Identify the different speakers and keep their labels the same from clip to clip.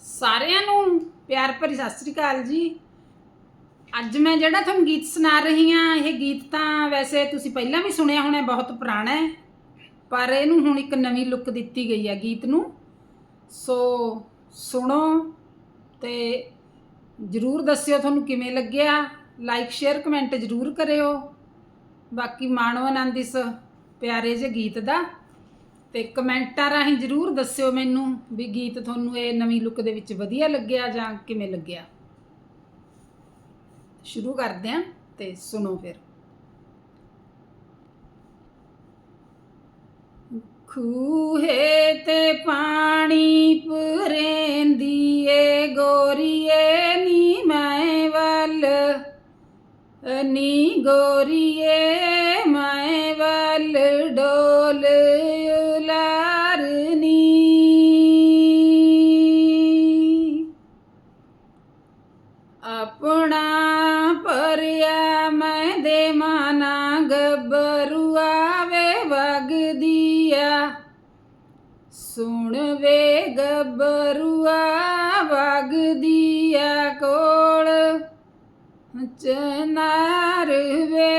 Speaker 1: ਸਾਰਿਆਂ ਨੂੰ ਪਿਆਰ ਭਰੀ ਸਤਿ ਸ੍ਰੀ ਅਕਾਲ ਜੀ। ਅੱਜ ਮੈਂ ਜਿਹੜਾ ਤੁਹਾਨੂੰ ਗੀਤ ਸੁਣਾ ਰਹੀ ਹਾਂ, ਇਹ ਗੀਤ ਤਾਂ ਵੈਸੇ ਤੁਸੀਂ ਪਹਿਲਾਂ ਵੀ ਸੁਣਿਆ ਹੋਣਾ, ਬਹੁਤ ਪੁਰਾਣਾ ਹੈ, ਪਰ ਇਹਨੂੰ ਹੁਣ ਇੱਕ ਨਵੀਂ ਲੁੱਕ ਦਿੱਤੀ ਗਈ ਹੈ ਗੀਤ ਨੂੰ। ਸੋ ਸੁਣੋ ਤੇ ਜਰੂਰ ਦੱਸਿਓ ਤੁਹਾਨੂੰ ਕਿਵੇਂ ਲੱਗਿਆ। ਲਾਈਕ ਸ਼ੇਅਰ ਕਮੈਂਟ ਜਰੂਰ ਕਰਿਓ। ਬਾਕੀ ਮਾਣੋ ਆਨੰਦ ਇਸ ਪਿਆਰੇ ਜਿਹੇ ਗੀਤ ਦਾ। ਤੇ ਕਮੈਂਟਾਂ ਰਾਹੀਂ ਜਰੂਰ ਦੱਸਿਓ ਮੈਨੂੰ ਵੀ ਗੀਤ ਤੁਹਾਨੂੰ ਇਹ ਨਵੀਂ ਲੁੱਕ ਦੇ ਵਿੱਚ ਵਧੀਆ ਲੱਗਿਆ ਜਾਂ ਕਿਵੇਂ ਲੱਗਿਆ। ਸ਼ੁਰੂ ਕਰਦੇ ਹਾਂ ਤੇ ਸੁਣੋ ਫਿਰ। ਖੂਹੇ ਤੇ ਪਾਣੀ ਪਰੇਂਦੀ ਏ, ਗੋਰੀਏ ਨੀ ਮੈਂ ਵੱਲ, ਨੀ ਗੋਰੀਏ ਪਰਿਆ ਮੈਂ ਦੇ ਮਾਨਾ ਗੱਭਰੂਆ ਵੇ ਵਗਦੀਆ। ਸੁਣ ਵੇ ਗੱਭਰੂਆ ਵਗਦੀਆ ਕੋਲ ਚਨਾਰ ਵੇ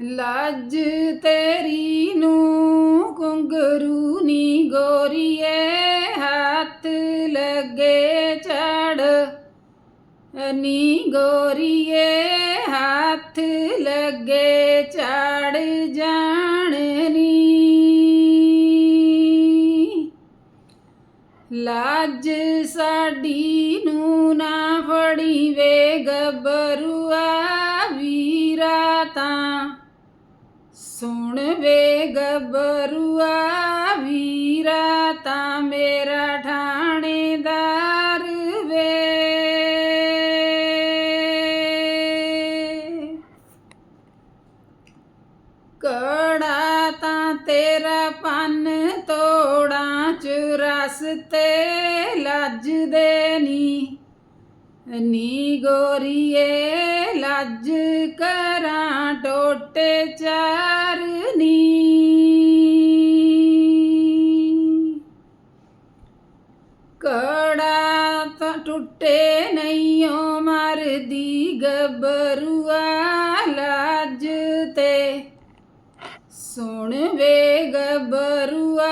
Speaker 1: ਲੱਜ ਤੇਰੀ ਲੱਗੇ ਚੜ। ਨੀ ਗੋਰੀਏ ਹੱਥ ਲੱਗੇ ਚੜ ਜਾਣਨੀ ਲਾਜ ਸਾਡੀ ਨੂੰ ਨਾ ਫੜੀ ਵੇ ਗੱਬਰੂਆ ਵੀਰਾ ਤਾਂ। ਸੁਣ ਵੇ ਗੱਭਰੂਆ ਵੀਰਾ ਤਾਂ ਮੇਰਾ ਠਾਣੇਦਾਰ ਕੜਾ ਤਾਂ ਤੇਰਾ ਪੰਨ ਤੋੜਾਂ ਚ ਰਸ ਤੇ ਲੱਜਦੇ ਨੀ। ਨੀ ਗੋਰੀਏ, ਲੱਜ ਕਰਾਂ ਟੋਟੇ ਚਾਰਨੀ ਕੜਾ ਤਾਂ ਟੁੱਟੇ ਨਈਓ, ਮਰਦੀ ਗੱਭਰੂਆ ਸੁਣ ਵੇ ਗੱਭਰੂਆ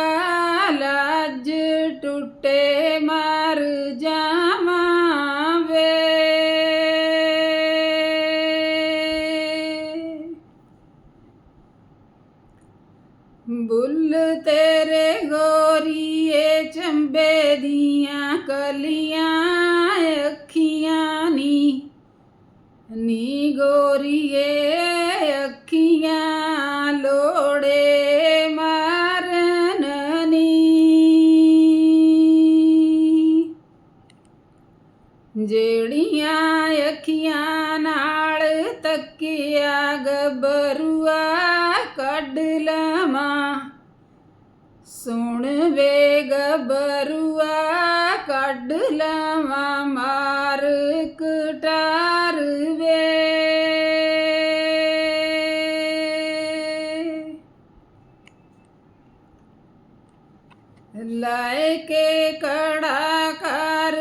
Speaker 1: ਲੱਜ ਟੁੱਟੇ ਮਰ ਜਾਵਾਂ ਬੁੱਲ ਤੇਰੇ ਗੋਰੀਏ, ਚੰਬੇ ਦੀਆਂ ਕਲੀਆਂ, ਅੱਖੀਆਂ ਨੀ ਨੀ ਗੋਰੀਏ, ਅੱਖੀਆਂ ਜਿਹੜੀਆਂ ਅੱਖੀਆਂ ਨਾਲ ਤੱਕਿਆ ਗੱਭਰੂਆ ਕੱਢ ਲਵਾਂ। ਸੁਣ ਵੇ ਗੱਭਰੂਆ ਕੱਢ ਲਵਾਂ ਮਾਰ ਕਟਾਰ ਵੇ ਲਾਇ ਕੇ ਕੜਾ ਕਰ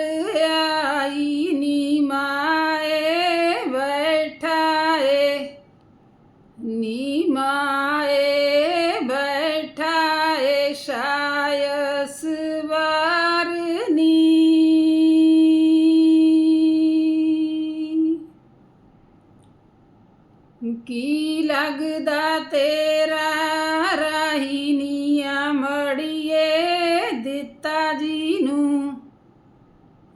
Speaker 1: ਕੀ ਲੱਗਦਾ ਤੇਰਾ? ਰਾਹੀ ਨੀਆਂ ਮੜੀਏ ਦਿੱਤਾ ਜੀ ਨੂੰ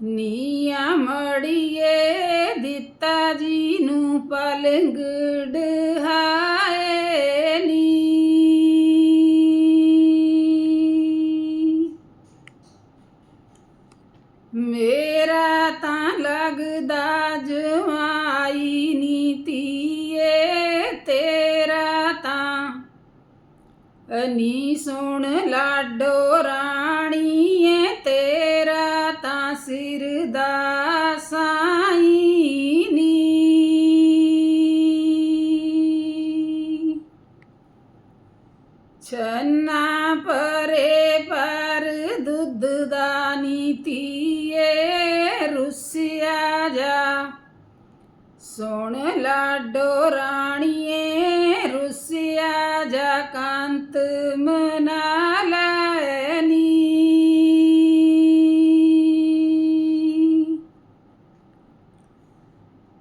Speaker 1: ਨੀਆਂ ਮੜੀਏ ਦਿੱਤਾ ਜੀ ਨੂੰ ਪਲੰਗ ਡਹਾਏ ਨੀ। ਮੇਰਾ ਤਾਂ ਲੱਗਦਾ ਜਵਾਈ ਨੀਤੀਏ ਤੇਰਾ ਤਾਂ। ਅਨੀ ਸੁਣ ਲਾਡੋ ਰਾਣੀਏ, ਤੇਰਾ ਤਾਂ ਸਿਰ ਦਾ ਸਾਈ ਨੀ। ਛੰਨਾ ਪਰੇ ਪਰ ਦੁੱਧ ਦਾ ਨੀਤੀਏ ਰੁੱਸਿਆ ਸੁਣ ਲਾਡੋ ਰਾਣੀਏ, ਰੁੱਸਿਆ ਜਾ ਕੰਤ ਮਨਾ ਲੈਨੀ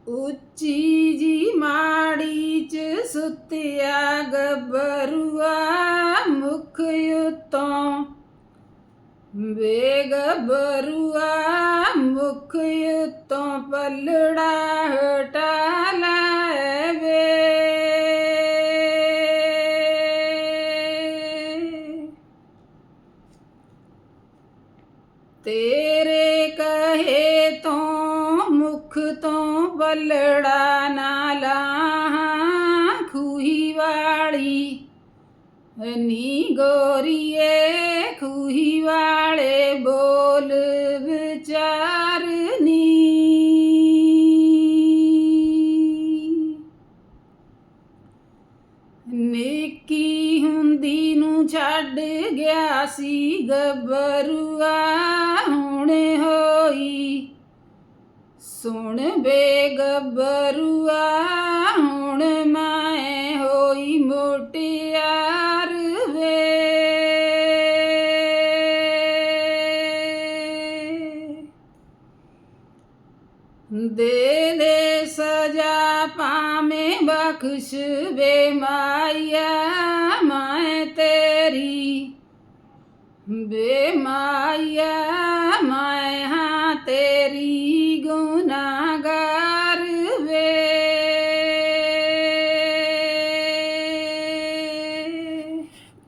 Speaker 1: ਉੱਚੀ ਜੀ ਮਾੜੀ ਚ ਸੁੱਤਿਆ ਗੱਭਰੂਆ ਮੁਖ ਉਤੋਂ ਬੇਗਬਰੂਆ ਮੁਖ ਉਤੋਂ ਪਲੜਾ ਹਟਾ ਲੈਵੇ। ਤੇਰੇ ਕਹੇ ਤੋਂ ਮੁਖ ਤੋਂ ਬਲੜਾ ਨਾ ਲਾ ਖੂਹੀ ਵਾਲੀ ਨੀ ਗੋਰੀਏ, ਖੂਹੀ ਵਾਲੇ ਬੋਲ ਵਿਚਾਰਨੀ ਨੇਕੀ ਹੁੰਦੀ ਨੂੰ ਛੱਡ ਗਿਆ ਸੀ ਗੱਬਰੂਆ ਹੁਣ ਹੋਈ। ਸੁਣ ਬੇ ਗੱਬਰੂਆ ਹੁਣ ਮੈਂ ਹੋਈ ਮੋਟੀ। दे दे सजा पामे बख्श बे माया मैं तेरी बे माया मैं हाँ तेरी गुनागार